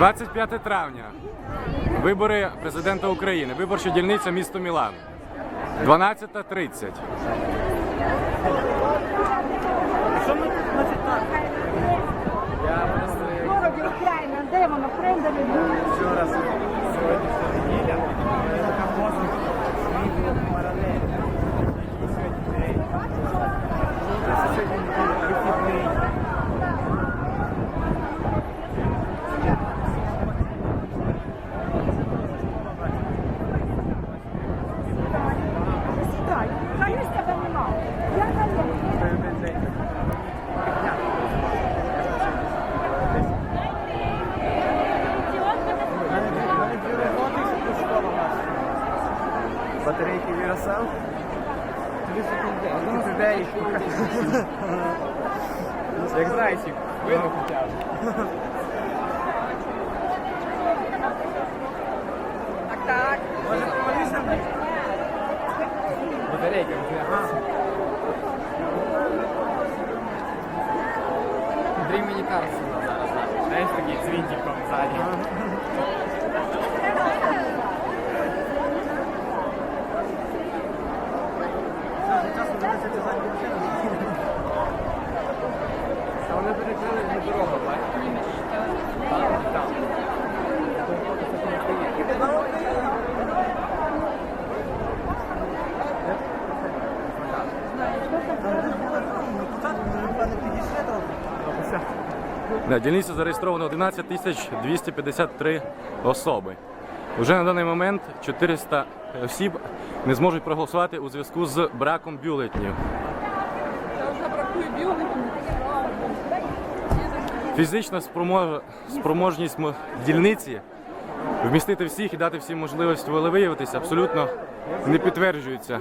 25 травня. Вибори президента України. Виборча дільниця місто Мілан. 12.30. Де воно прийде сьогодні Вірасал. Тобі Як зайчик. Видно хоча б. Так, так. Може, помолися? Батарейки. Ага. Андрій мені зараз. Знаєш, такий з вінтиком ззаді. Та вони перекрили не дорогу, бачиш? Там і там. На дільниці зареєстровано 11 тисяч 253 особи. Уже на даний момент 400 осіб не зможуть проголосувати у зв'язку з браком бюлетнів. Фізична спромож... спроможність дільниці вмістити всіх і дати всім можливість волевиявитися абсолютно не підтверджується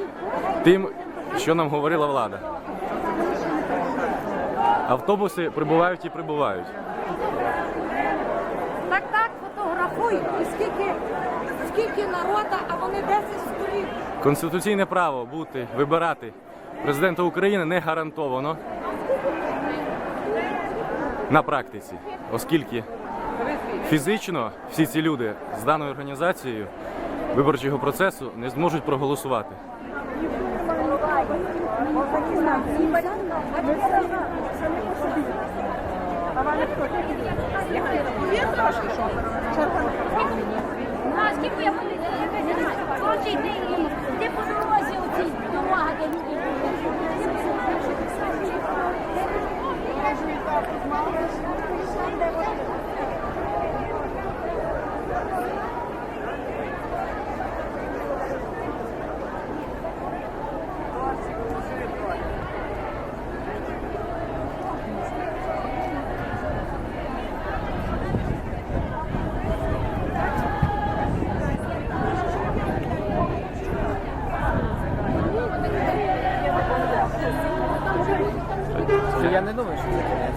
тим, що нам говорила влада. Автобуси прибувають і прибувають. Так, так, фотографуй. І скільки, скільки народу, а вони 10 сторін. Конституційне право бути, вибирати президента України не гарантовано на практиці, оскільки фізично всі ці люди з даною організацією виборчого процесу не зможуть проголосувати. А скільки я буду Коротше, йди, йди по дорозі оцій, я е, не думаю, що таке.